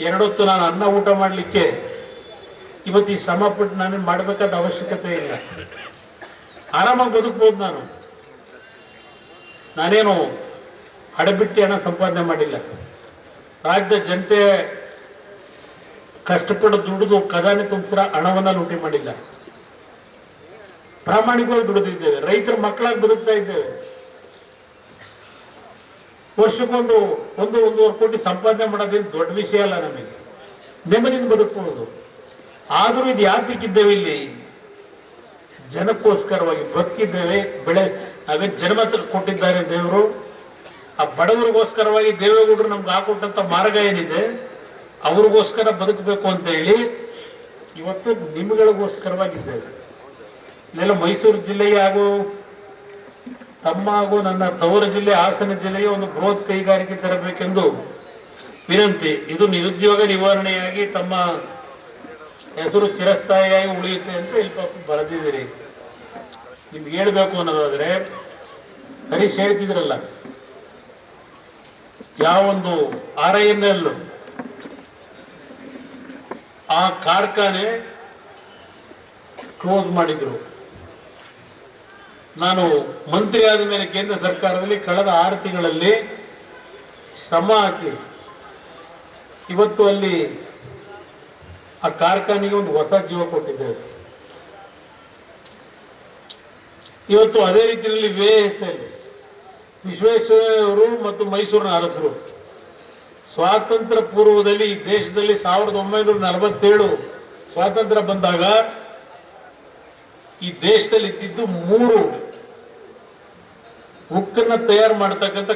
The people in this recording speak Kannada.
ಎರಡೊತ್ತು ನಾನು ಅನ್ನ ಊಟ ಮಾಡಲಿಕ್ಕೆ ಇವತ್ತು ಈ ಶ್ರಮ ಪಟ್ಟು ನಾನು ಮಾಡಬೇಕಾದ ಅವಶ್ಯಕತೆ ಇಲ್ಲ. ಆರಾಮಾಗಿ ಬದುಕ್ಬೋದು ನಾನು. ನಾನೇನು ಹಡಬಿಟ್ಟಿ ಹಣ ಸಂಪಾದನೆ ಮಾಡಿಲ್ಲ. ರಾಜ್ಯದ ಜನತೆ ಕಷ್ಟಪಟ್ಟು ದುಡಿದು ಖಜಾನೆ ತುಂಬಿಸಿರ ಹಣವನ್ನ ಲೂಟಿ ಮಾಡಿಲ್ಲ. ಪ್ರಾಮಾಣಿಕವಾಗಿ ದುಡಿದಿದ್ದೇವೆ. ರೈತರ ಮಕ್ಕಳಾಗಿ ಬದುಕ್ತಾ ಇದ್ದೇವೆ. ವರ್ಷಕ್ಕೊಂದು ಒಂದು ಒಂದೂವರೆ ಕೋಟಿ ಸಂಪಾದನೆ ಮಾಡೋದೇನು ದೊಡ್ಡ ವಿಷಯ ಅಲ್ಲ ನಮಗೆ. ನೆಮ್ಮದಿಯಿಂದ ಬದುಕಬಹುದು. ಆದರೂ ಇದು ಯಾತಕ್ಕಿದ್ದೇವೆ ಇಲ್ಲಿ? ಜನಕ್ಕೋಸ್ಕರವಾಗಿ ಬದುಕಿದ್ದೇವೆ, ಬೆಳೆ ಅವೇ ಜನ್ಮ ಕೊಟ್ಟಿದ್ದಾರೆ ದೇವರು. ಆ ಬಡವರಿಗೋಸ್ಕರವಾಗಿ ದೇವೇಗೌಡರು ನಮ್ಗೆ ಹಾಕೊಟ್ಟಂತ ಮಾರ್ಗ ಏನಿದೆ? ಅವ್ರಿಗೋಸ್ಕರ ಬದುಕಬೇಕು ಅಂತ ಹೇಳಿ ಇವತ್ತು ನಿಮ್ಗಳಿಗೋಸ್ಕರವಾಗಿದ್ದೇವೆ. ಇಲ್ಲೆಲ್ಲ ಮೈಸೂರು ಜಿಲ್ಲೆಗೆ ಹಾಗೂ ತಮ್ಮ ಹಾಗೂ ನನ್ನ ತವರು ಜಿಲ್ಲೆ, ಹಾಸನ ಜಿಲ್ಲೆಗೆ ಒಂದು ಬೃಹತ್ ಕೈಗಾರಿಕೆ ತರಬೇಕೆಂದು ವಿನಂತಿ. ಇದು ನಿರುದ್ಯೋಗ ನಿವಾರಣೆಯಾಗಿ ತಮ್ಮ ಹೆಸರು ಚಿರಸ್ಥಾಯಿಯಾಗಿ ಉಳಿಯುತ್ತೆ ಅಂತ ಇಲ್ಲಿ ಬರೆದಿದ್ದೀರಿ. ನಿಮ್ಗೆ ಹೇಳ್ಬೇಕು ಅನ್ನೋದಾದ್ರೆ, ಹರೀಶ್ ಹೇಳ್ತಿದ್ರಲ್ಲ, ಯಾವೊಂದು ಆರ್ ಐ ಎನ್ ಎಲ್ ಆ ಕಾರ್ಖಾನೆ ಕ್ಲೋಸ್ ಮಾಡಿದ್ರು. ನಾನು ಮಂತ್ರಿ ಆದ ಮೇಲೆ ಕೇಂದ್ರ ಸರ್ಕಾರದಲ್ಲಿ ಕಳೆದ ಆರು ತಿಂಗಳಲ್ಲಿ ಶ್ರಮ ಹಾಕಿ ಇವತ್ತು ಅಲ್ಲಿ ಆ ಕಾರ್ಖಾನೆಗೆ ಒಂದು ಹೊಸ ಜೀವ ಕೊಟ್ಟಿದ್ದೇವೆ. ಇವತ್ತು ಅದೇ ರೀತಿಯಲ್ಲಿ ವೇ ಎಸ್ ಎಲ್ ವಿಶ್ವೇಶ್ವರಯ್ಯವರು ಮತ್ತು ಮೈಸೂರಿನ ಅರಸರು ಸ್ವಾತಂತ್ರ್ಯ ಪೂರ್ವದಲ್ಲಿ ಈ ದೇಶದಲ್ಲಿ ಸಾವಿರದ ಒಂಬೈನೂರ ನಲವತ್ತೇಳು ಸ್ವಾತಂತ್ರ್ಯ ಬಂದಾಗ ಈ ದೇಶದಲ್ಲಿ ಇದ್ದಿದ್ದು ಮೂರು ಉಕ್ಕನ್ನ ತಯಾರು ಮಾಡತಕ್ಕಂಥ